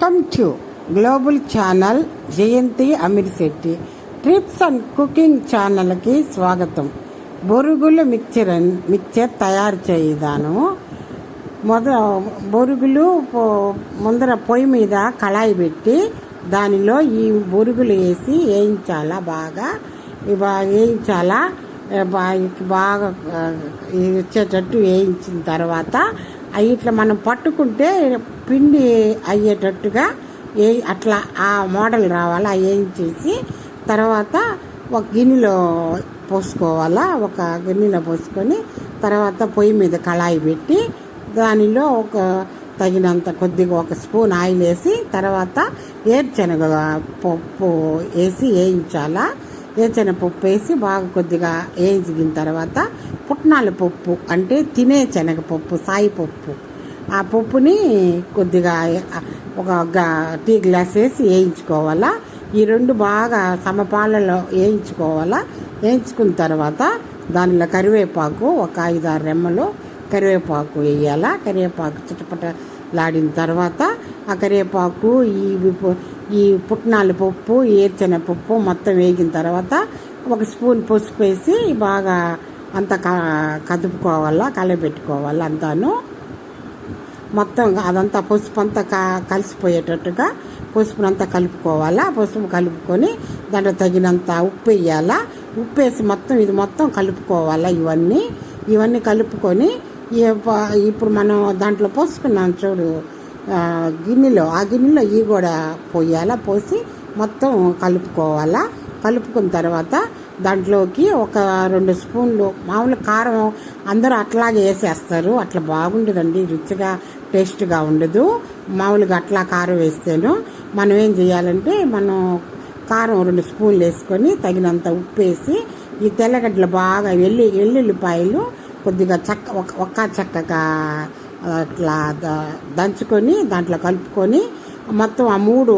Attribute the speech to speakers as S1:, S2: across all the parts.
S1: Welcome to global channel Jayanthi Ameer Shetty. Trips and cooking ఛానల్కి స్వాగతం. బొరుగులు mixture అన్- mixture తయారు చేయదాను. మొద బొరుగులు ముందర పొయ్యి మీద కళాయి పెట్టి దానిలో ఈ బొరుగులు వేసి వేయించాలా బాగా. వేయించాలా బాగా వచ్చేటట్టు వేయించిన తర్వాత అవి ఇట్లా మనం పట్టుకుంటే పిండి అయ్యేటట్టుగా ఏ అట్లా ఆ మోడల్ రావాలి అవి వేయించేసి తర్వాత ఒక గిన్నెలో పోసుకోవాలా ఒక గిన్నెలో పోసుకొని తర్వాత పొయ్యి మీద కళాయి పెట్టి దానిలో ఒక తగినంత కొద్దిగా ఒక స్పూన్ ఆయిల్ వేసి తర్వాత ఏరుశనగ పప్పు వేసి వేయించాలా. వేసిన పప్పు వేసి బాగా కొద్దిగా వేయించిన తర్వాత పుట్నాల పప్పు అంటే తినే శనగపప్పు సాయి పప్పు. ఆ పప్పుని కొద్దిగా ఒక టీ గ్లాస్ వేసి వేయించుకోవాలా? ఈ రెండు బాగా సమపాలలో వేయించుకోవాలా? వేయించుకున్న తర్వాత దానిలో కరివేపాకు ఒక ఐదు ఆరు రెమ్మలు కరివేపాకు వేయాలా? కరివేపాకు చిటపట లాడిన తర్వాత ఆ కరివేపాకు ఈ ఈ పుట్నాల పప్పు ఏర్చిన పప్పు మొత్తం వేగిన తర్వాత ఒక స్పూన్ పసుపు వేసి బాగా అంతా కదుపుకోవాలా కలబెట్టుకోవాలా అంతాను. మొత్తం అదంతా పసుపు అంతా క- కలిసిపోయేటట్టుగా పసుపునంతా కలుపుకోవాలా. పసుపు కలుపుకొని దాంట్లో తగినంత ఉప్పు వేయాలా. ఉప్పు వేసి మొత్తం ఇది మొత్తం కలుపుకోవాలా ఇవన్నీ. ఇవన్నీ కలుపుకొని ఇప్పుడు మనం దాంట్లో పోసుకున్నాం చూడు. గిన్నెలో ఆ గిన్నెలో ఈ కూడా పోయాలా పోసి మొత్తం కలుపుకోవాలా. కలుపుకున్న తర్వాత దాంట్లోకి ఒక రెండు స్పూన్లు మామూలు కారం అందరూ అట్లాగే వేసేస్తారు. అట్లా బాగుండదండి రుచిగా టేస్ట్గా ఉండదు. మామూలుగా అట్లా కారం వేస్తేను. మనం ఏం చేయాలంటే మనం కారం రెండు స్పూన్లు వేసుకొని తగినంత ఉప్పు వేసి ఈ తెల్లగడ్డలు బాగా వెల్లి వెల్లుల్లిపాయలు కొద్దిగా చక్క ఒక ఒక్క చక్కగా అట్లా దంచుకొని దాంట్లో కలుపుకొని మొత్తం ఆ మూడు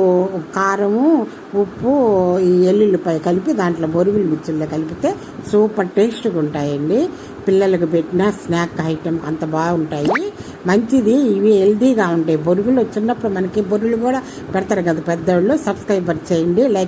S1: కారము ఉప్పు ఈ ఎల్లుల్లిపాయ కలిపి దాంట్లో బొరుగులు మిర్చిల్లో కలిపితే సూపర్ టేస్ట్గా ఉంటాయండి పిల్లలకు పెట్టిన స్నాక్ ఐటెం అంత బాగుంటాయి. మంచిది ఇవి హెల్దీగా ఉంటాయి బొరుగులు. చిన్నప్పుడు మనకి బొరుగులు కూడా పెడతారు కదా పెద్దవాళ్ళు సబ్స్క్రైబర్ చేయండి లైక్